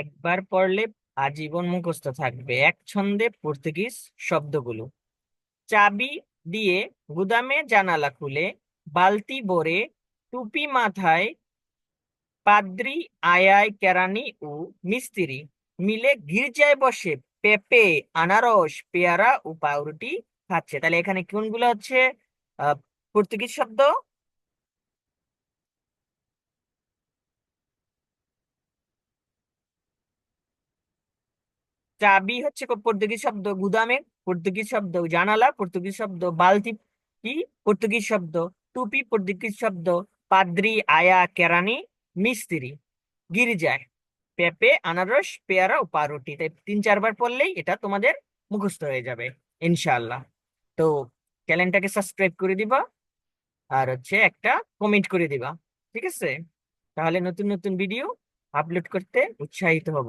একবার পড়লে আজীবন মুখস্থ থাকবে। এক ছন্দে পর্তুগিজ শব্দগুলো। চাবি দিয়ে গুদামে জানালা খুলে বালতি ভরে টুপি মাথায় পাদ্রি, আয়ায় কেরানি ও মিস্ত্রি মিলে গির্জায় বসে পেঁপে, আনারস, পেয়ারা ও পাউরুটি খাচ্ছে। তাহলে এখানে কোনগুলো হচ্ছে? পর্তুগিজ শব্দ? চাবি হচ্ছে পর্তুগিজ শব্দ গুদামে, পর্তুগিজ শব্দ জানালা, পর্তুগিজ শব্দ বালতি পর্তুগিজ শব্দ টুপি, পর্তুগিজ শব্দ পাদ্রি, আয়া, কেরানি, মিস্ত্রি, গির্জায়, পেঁপে, আনারস, পেয়ারা ও পাউরুটি। তাই তিন চারবার পড়লেই এটা তোমাদের মুখস্থ হয়ে যাবে, ইনশাআল্লাহ। তো চ্যানেলটাকে সাবস্ক্রাইব করে দিবা আর হচ্ছে একটা কমেন্ট করে দিবা, ঠিক আছে? তাহলে নতুন নতুন ভিডিও আপলোড করতে উৎসাহিত হব।